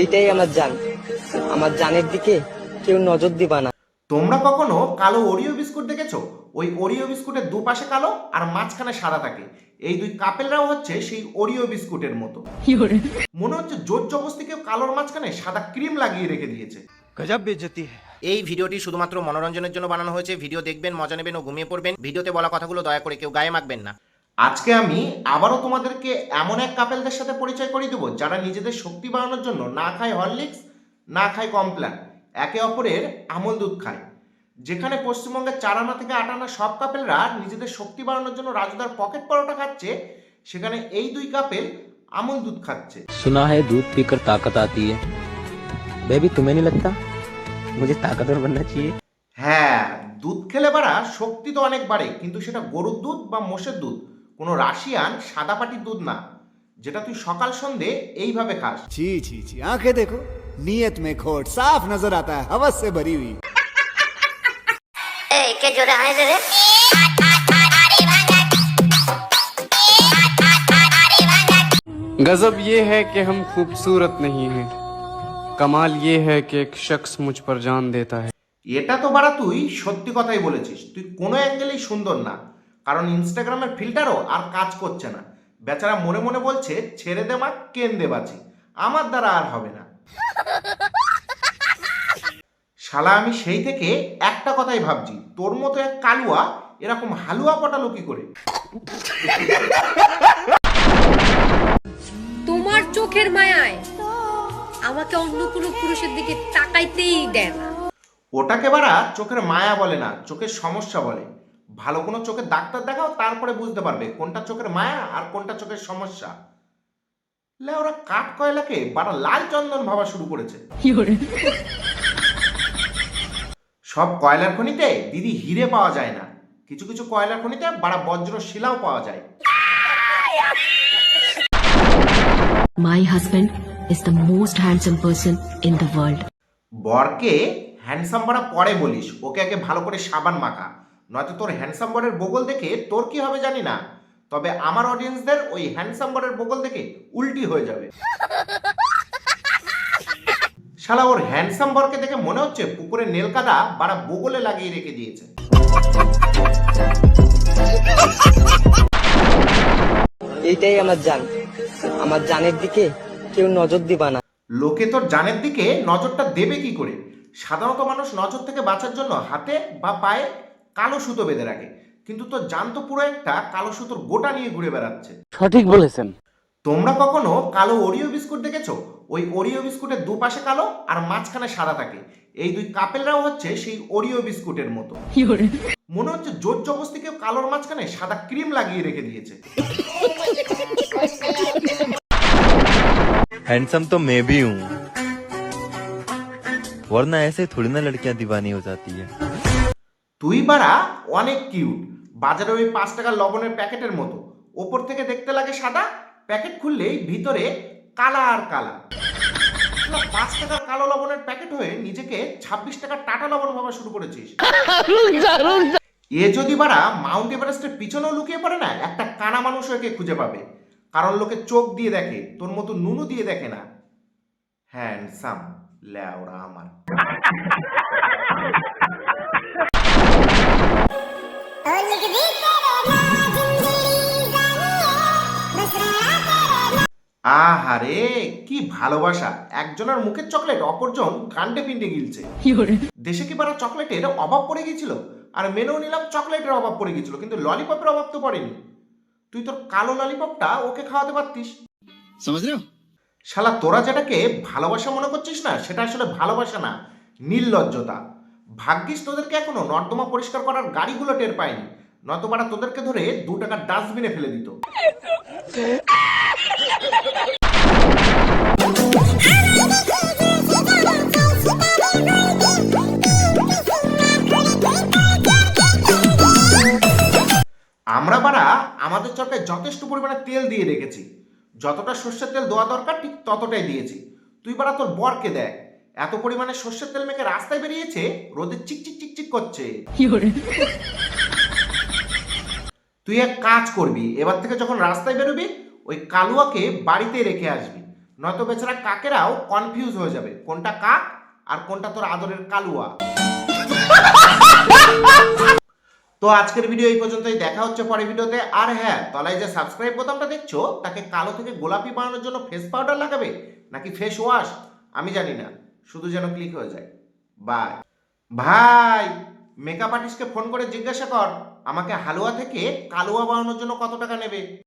এইটাই আমার জান। আমার জানের দিকে কেউ নজর দিবা না। তোমরা কখনো কালো ওরিও বিস্কুট দেখেছ? ওই ওরিও বিস্কুটের দুপাশে কালো আর মাঝখানে সাদা থাকে। এই দুই কাপেলরাও হচ্ছে সেই ওরিও বিস্কুটের মতো। মনে হচ্ছে জোর জবস্তি কেউ কালোর মাঝখানে সাদা ক্রিম লাগিয়ে রেখে দিয়েছে। গজব বেজতি এই ভিডিওটি শুধুমাত্র মনোরঞ্জনের জন্য বানানো হয়েছে। ভিডিও দেখবেন মজা নেবেন ও ঘুমিয়ে পড়বেন। ভিডিওতে বলা কথাগুলো দয়া করে কেউ গায়ে মাখবেন না। আজকে আমি আবারও তোমাদেরকে এমন এক কাপেলদের সাথে পরিচয় করিয়ে দেবো যারা নিজেদের শক্তি বাড়ানোর জন্য না খায় হরলিক্স না খায় কমপ্ল্যান একে অপরের আমল দুধ খায়। যেখানে পশ্চিমবঙ্গের চারানা থেকে আটানা সব কাপেলরা নিজেদের শক্তি বাড়ানোর জন্য রাজুদার পকেট পরোটা খাচ্ছে সেখানে এই দুই কাপেল আমল দুধ খাচ্ছে। শোনা হয় দুধ পিকার তাকত আতি বেবি তুমি নি লাগতা মুঝে তাকতর বাননা চাহিয়ে হ্যাঁ দুধ খেলে বাড়া শক্তি তো অনেক বাড়ে কিন্তু সেটা গরুর দুধ বা মোষের দুধ। কোনো রাশিয়ান সাদা পাটির দুধ না যেটা তুই সকাল সন্ধে এইভাবে খাস छी छी छी आंखें देखो नीयत में खोट साफ नजर आता है हवस से भरी हुई এই কে জোরে হাসে রে गजब ये है कि हम खूबसूरत नहीं हैं कमाल ये है कि एक शख्स मुझ पर जान देता है এটা তো বাড়া তুই সত্যি কথাই বলেছিস তুই কোনো অ্যাঙ্গেলেই সুন্দর না কারণ ইনস্টাগ্রামের ফিল্টারও আর কাজ করছে না। বেচারা মনে মনে বলছে ছেড়ে দে মা কেন দে বাঁচি আমার দ্বারা আর হবে না। শালা আমি সেই থেকে একটা কথাই ভাবছি তোর মতো এক কালুয়া এরকম হালুয়া পটালো কি করে? তোমার চোখের মায়ায় আমাকে অন্য কোনো পুরুষের দিকে তাকাইতেই দেয় না। ওটাকে বাড়া চোখের মায়া বলে না চোখের সমস্যা বলে। ভালো কোনো চোখের ডাক্তার দেখাও তারপরে বুঝতে পারবে কোনটা চোখের মায়া আর কোনটা চোখের সমস্যা। লে ওরা কাঠ কয়লাকে বাড়া লাল চন্দন ভাবা শুরু করেছে। সব কয়লার খনিতে দিদি হিরে পাওয়া যায় না। কিছু কিছু কয়লার খনিতে বাড়া বজ্র শিলাও পাওয়া যায়। My husband is the most handsome person in the world. বরকে হ্যান্ডসাম বাড়া পরে বলিস ওকে আগে ভালো করে সাবান মাখা। নয়তো তোর হ্যান্ডসাম বরের বগল দেখে তোর কি হবে জানি না। তবে আমার অডিয়েন্সদের ওই হ্যান্ডসাম বরের বগল দেখে উল্টি হয়ে যাবে। শালা ওর হ্যান্ডসাম বরকে দেখে মনে হচ্ছে পুকুরে নেলকাদা বাড়া বগলে লাগিয়ে রেখে দিয়েছে। এইটাই আমার জান। আমার জানের দিকে কেউ নজর দিবা না। লোকে তোর জানের দিকে নজরটা দেবে কি করে? সাধারণত মানুষ নজর থেকে বাঁচার জন্য হাতে বা পায়ে কালো সুতো বেঁধে রাখে কিন্তু তোর জান তো পুরো একটা কালো সুতোর গোটা নিয়ে ঘুরে বেড়াচ্ছে সঠিক বলেছেন তোমরা কখনো কালো ওরিও বিস্কুট দেখেছো ওই ওরিও বিস্কুটের দুপাশে কালো আর মাঝখানে সাদা থাকে এই দুই কাপেলরাও হচ্ছে সেই ওরিও বিস্কুটের মতো মনে হচ্ছে জোর জবস্তি কেউ কালোর মাঝখানে সাদা ক্রিম লাগিয়ে রেখে দিয়েছে हैंडसम तो मैं भी हूँ वरना ऐसे थोड़ी ना लड़कियां दीवानी हो जाती है তুই বাড়া অনেক কিউট। বাজারে ওই পাঁচ টাকার লবণের প্যাকেটের মতো। ওপর থেকে দেখতে লাগে সাদা। প্যাকেট খুললেই ভিতরে কালা আর কালা পাঁচ টাকার কালো লবণের প্যাকেট হয়ে নিজেকে ছাব্বিশ টাকার টাটা লবণ ভাবা শুরু করেছিস। এ যদি বাড়া মাউন্ট এভারেস্টের পিছনেও লুকিয়ে পড়ে না, একটা কানা মানুষ একে খুঁজে পাবে। কারণ লোকে চোখ দিয়ে দেখে, তোর মতো নুনু দিয়ে দেখে না। হ্যান্ডসাম ল্যাওড়া আমার। আহারে কি ভালোবাসা। একজনের মুখের চকলেট অপরজন কান্ডে পিন্ডে গিলছে। দেশে কি বারা চকলেটের অভাব পড়ে গিয়েছিল? আর মেনেও নিলাম চকলেটের অভাব পড়ে গিয়েছিল কিন্তু ললিপপের অভাব তো পড়েনি। তুই তোর কালো ললিপপটা ওকে খাওয়াতে পারতিস। শালা তোরা যেটাকে ভালোবাসা মনে করছিস না সেটা আসলে ভালোবাসা না নির্লজ্জতা। ভাগ্যিস তোদেরকে এখনও নর্দমা পরিষ্কার করার গাড়িগুলো টের পায়নি নয়তো বারা তোদেরকে ধরে দু টাকার ডাস্টবিনে ফেলে দিত। আমরা বারা আমাদের চরকায় যথেষ্ট পরিমাণে তেল দিয়ে রেখেছি। যতটা সর্ষের তেল দেওয়া দরকার ঠিক ততটাই দিয়েছি। তুই বারা তোর বরকে দেখ। এত পরিমাণে সর্ষের তেল মেখে রাস্তায় বেরিয়েছে রোদে চিকচিক চিকচিক করছে। তুই এক কাজ করবি এবার থেকে যখন রাস্তায় বেরোবি ওই কালুয়াকে বাড়িতে রেখে আসবি। নয়তো বেচারা কাকেরাও কনফিউজ হয়ে যাবে কোনটা কাক আর কোনটা তোর আদরের কালুয়া। তো আজকের ভিডিও এই পর্যন্তই দেখা হচ্ছে পরের ভিডিওতে আর হ্যাঁ তলায় যে সাবস্ক্রাইব বোতামটা দেখছ তাকে কালো থেকে গোলাপি বানানোর জন্য ফেস পাউডার লাগাবে নাকি ফেস ওয়াশ আমি জানি না। শুধু যেন ক্লিক হয়ে যায়। বাই ভাই মেকআপ আর্টিস্টকে ফোন করে জিজ্ঞাসা কর, আমাকে হালুয়া থেকে কালুয়া বানানোর জন্য কত টাকা নেবে?